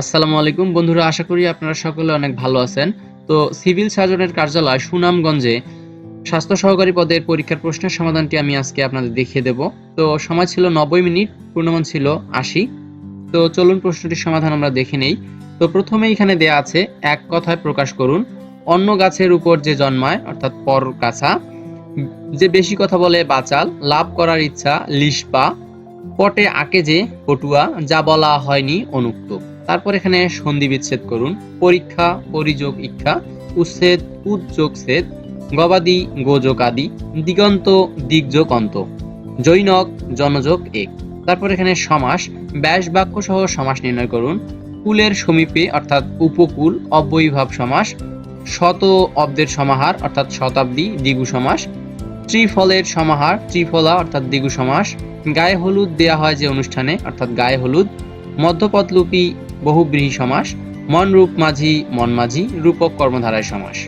আসসালামু আলাইকুম। বন্ধুরা, আশা করি আপনারা সকলে অনেক ভালো আছেন। তো সিভিল সার্জনের কার্যালয় সুনামগঞ্জে স্বাস্থ্য সহকারী পদের পরীক্ষার প্রশ্নের সমাধানটি আমি আজকে আপনাদের দেখিয়ে দেব। তো সময় ছিল নব্বই মিনিট, পূর্ণমান ছিল আশি। তো চলুন প্রশ্নটির সমাধান আমরা দেখে নেই। তো প্রথমে এখানে দেয়া আছে, এক কথায় প্রকাশ করুন, অন্য গাছের উপর যে জন্মায়, অর্থাৎ পর গাছা, যে বেশি কথা বলে বাচাল, লাভ করার ইচ্ছা লিসপা পটে আঁকে যে পটুয়া, যা বলা হয়নি অনুক্ত। তারপর এখানে সন্ধি বিচ্ছেদ করুন। পরীক্ষা, পরিযোগ, ইচ্ছা, উচ্ছেদ উদ্যোগ ছেদ গবাদি গোযোগ আদি, দিগন্ত, দিগযোগ, অন্ত। জৈনক, জনযোগ, এক। তারপর এখানে সমাস, ব্যাস বাক্য সহ সমাস নির্ণয় করুন। কুলের সমীপে, অর্থাৎ উপকূল, অব্যয়ীভাব সমাস, শত অব্দের সমাহার, অর্থাৎ শতাব্দী, দ্বিগু সমাস, ত্রিফলের সমাহার, ত্রিফলা, অর্থাৎ দ্বিগু সমাস, গায়ে হলুদ দেয়া হয় যে অনুষ্ঠানে, অর্থাৎ গায়ে হলুদ মধ্যপদলুপি বহুব্রীহি সমাস মনরূপ মাঝি, মন মাঝি, রূপক কর্মধারায় সমাস।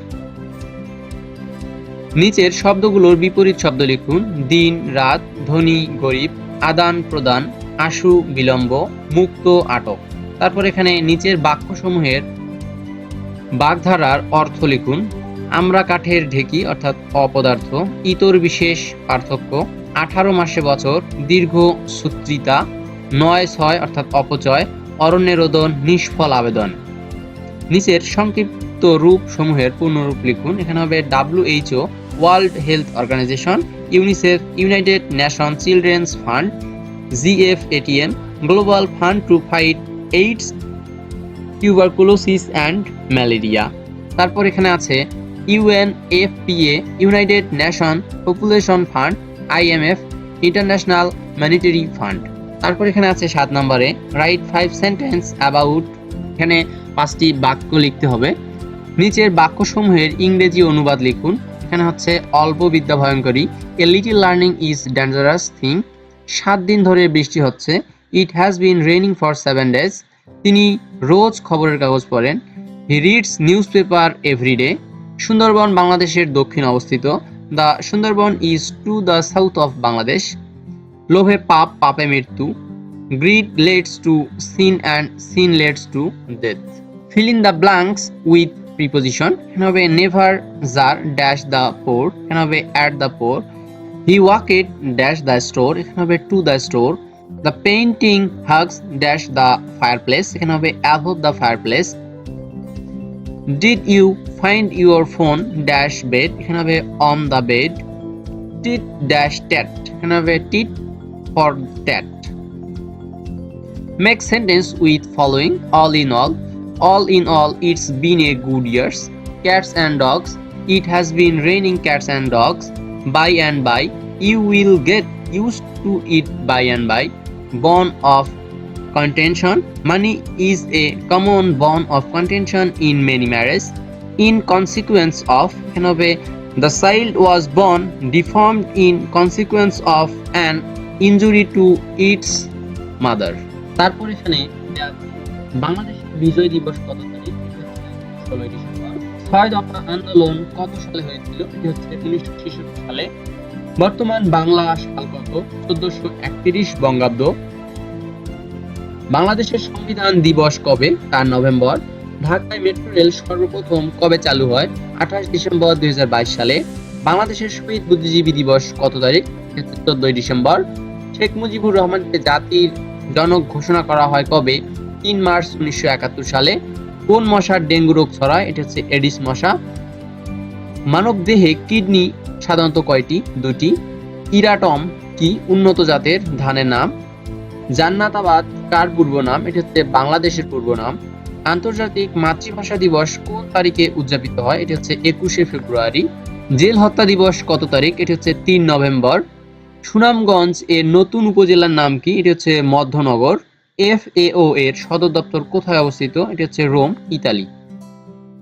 নিচের শব্দগুলোর বিপরীত শব্দ লিখুন, দিন, রাত, ধনী, গরিব, আদান প্রদান, আশু, বিলম্ব, মুক্ত, আটক। তারপর এখানে নিচের বাক্যসমূহের বাগধারার অর্থ লিখুন, আমরা কাঠের ঢেকি, অর্থাৎ অপদার্থ, ইতর বিশেষ পার্থক্য, আঠারো মাসে বছর, দীর্ঘ সূত্রিতা নয় ছয় অর্থাৎ অপচয়, অরণ্যের রোদন, নিষ্ফল আবেদন। নিচের সংক্ষিপ্ত রূপ সমূহের পূর্ণরূপ লিখুন। এখানে হবে WHO world health organization UNICEF united nation children's fund GF ATM global fund to fight AIDS tuberculosis and malaria তারপর এখানে আছে UN UNFPA united nation population fund IMF international monetary fund তারপর এখানে আছে সাত নম্বরে রাইট ফাইভ সেন্টেন্স অ্যাবাউট এখানে পাঁচটি বাক্য লিখতে হবে। নিচের বাক্যসমূহের ইংরেজি অনুবাদ লিখুন। এখানে হচ্ছে অল্প বিদ্যা ভয়ঙ্করী a little learning is dangerous thing সাত দিন ধরে বৃষ্টি হচ্ছে। It has been raining for seven days তিনি রোজ খবরের কাগজ পড়েন। He reads newspaper everyday Sundarban বাংলাদেশের দক্ষিণ অবস্থিত। The Sundarban is to the south of Bangladesh লোভে পাপ, পাপে মৃত্যু। Greed leads to sin and sin leads to death fill in the blanks with preposition এখানে হবে never jar dash the poor এখানে হবে at the poor he walked dash the store এখানে হবে the store the painting hugs dash the fireplace এখানে হবে the fireplace did you find your phone dash bed এখানে হবে on the bed tit dash tat এখানে হবে tit for that. Make sentence with following all in all. All in all, it's been a good year. Cats and dogs. It has been raining cats and dogs. By and by, you will get used to it by and by. Bone of contention. Money is a common bone of contention in many marriages. In consequence of Henobe, the child was born deformed in consequence of an injury to its mother তারপর এখানে বাংলাদেশ বিজয় দিবস কত তারিখ? আন্দোলন কত সালে হয়েছিল? উনিশশো ছেষট্টি সালে। বর্তমান বাংলা সাল কত? চোদ্দশো একত্রিশ বঙ্গাব্দ। বাংলাদেশের সংবিধান দিবস কবে? তার নভেম্বর। ঢাকায় মেট্রো রেল সর্বপ্রথম কবে চালু হয়? আঠাশ ডিসেম্বর দুই হাজার বাইশ সালে। বাংলাদেশের শহীদ বুদ্ধিজীবী দিবস কত তারিখ? চোদ্দই ডিসেম্বর। শেখ মুজিবুর রহমানকে জাতির জনক ঘোষণা করা হয় কবে? তিন মার্চ উনিশশো একাত্তর সালে। কোন মশার ডেঙ্গু রোগ ছড়ায়? এটা হচ্ছে এডিস মশা। মানব দেহে কিডনি সাধারণত কয়টি? দুটি ইরাটম কি উন্নত জাতের? ধানের নাম। জান্নাতাবাদ কার পূর্ব নাম? এটা হচ্ছে বাংলাদেশের পূর্ব নাম। আন্তর্জাতিক মাতৃভাষা দিবস কোন তারিখে উদযাপিত হয়? এটা হচ্ছে একুশে ফেব্রুয়ারি। জেল হত্যা দিবস কত তারিখ? এটা হচ্ছে তিন নভেম্বর। সুনামগঞ্জ এর নতুন উপজেলার নাম কি? এটি হচ্ছে মধ্যনগর। এফ এফএও এর সদর দপ্তর কোথায় অবস্থিত? এটি হচ্ছে রোম, ইতালি।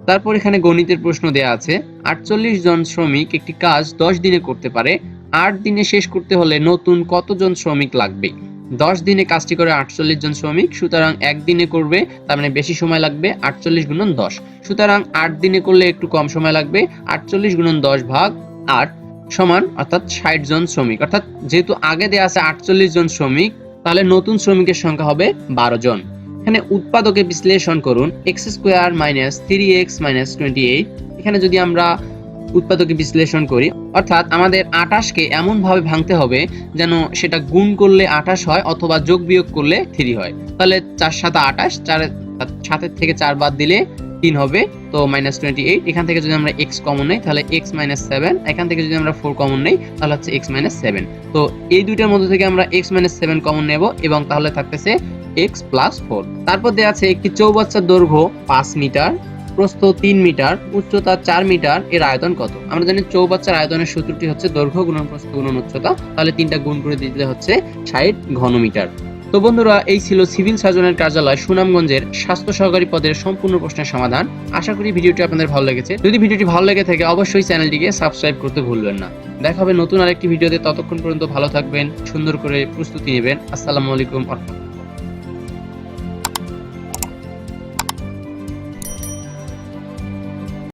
তারপর এখানে গণিতের প্রশ্ন দেয়া আছে। আটচল্লিশ জন শ্রমিক একটি কাজ দশ দিনে করতে পারে। আট দিনে শেষ করতে হলে নতুন কতজন শ্রমিক লাগবে? দশ দিনে কাজটি করে আটচল্লিশ জন শ্রমিক, সুতরাং একদিনে করবে, তার মানে বেশি সময় লাগবে, আটচল্লিশ গুণন দশ। সুতরাং আট দিনে করলে একটু কম সময় লাগবে, আটচল্লিশ গুণন দশ ভাগ আট সমান অর্থাৎ ষাট জন শ্রমিক। অর্থাৎ যেহেতু আগে দেওয়া আছে আটচল্লিশ জন শ্রমিক, তাহলে নতুন শ্রমিকের সংখ্যা হবে বারো জন। এখানে উৎপাদকে বিশ্লেষণ করুন, X square minus three X minus twenty eight. এখানে যদি আমরা উৎপাদকে বিশ্লেষণ করি, অর্থাৎ আমাদের আটাশকে এমন ভাবে ভাঙতে হবে যেন সেটা গুণ করলে আটাশ হয় অথবা যোগ বিয়োগ করলে থ্রি হয়। তাহলে চার সাথে আটাশ চার সাতের থেকে চার বাদ দিলে তিন হবে, তো মাইনাস টোয়েন্টি এইট এখান থেকে যদি আমরা এক্স কমন নেই, তাহলে এক্স মাইনাস সেভেন এখান থেকে যদি আমরা ফোর কমন নেই, তাহলে হচ্ছে এক্স মাইনাস সেভেন তো এই দুইটার মধ্যে থেকে আমরা এক্স মাইনাস সেভেন কমন নেব এবং তাহলে থাকতেছে এক্স প্লাস ফোর তারপর দেওয়া আছে একটি চৌবাচ্চার দৈর্ঘ্য পাঁচ মিটার, প্রস্থ তিন মিটার, উচ্চতা চার মিটার, এর আয়তন কত? আমরা জানি চৌবাচ্চার আয়তনের সূত্রটি হচ্ছে দৈর্ঘ্য গুণন প্রস্থ গুণন উচ্চতা। তাহলে তিনটা গুণ করে দিতে হচ্ছে ষাট ঘনমিটার। তো বন্ধুরা, এই ছিল সিভিল সার্জনের কার্যালয় সুনামগঞ্জের স্বাস্থ্য সহকারী পদের সম্পূর্ণ প্রশ্নের সমাধান। আশা করি ভিডিওটি আপনাদের ভালো লেগেছে। যদি ভিডিওটি ভালো লেগে থাকে, অবশ্যই চ্যানেলটিকে সাবস্ক্রাইব করতে ভুলবেন না। দেখা হবে নতুন আরেকটি ভিডিওতে, ততক্ষণ পর্যন্ত ভালো থাকবেন, সুন্দর করে প্রস্তুতি নেবেন। আসসালামু আলাইকুম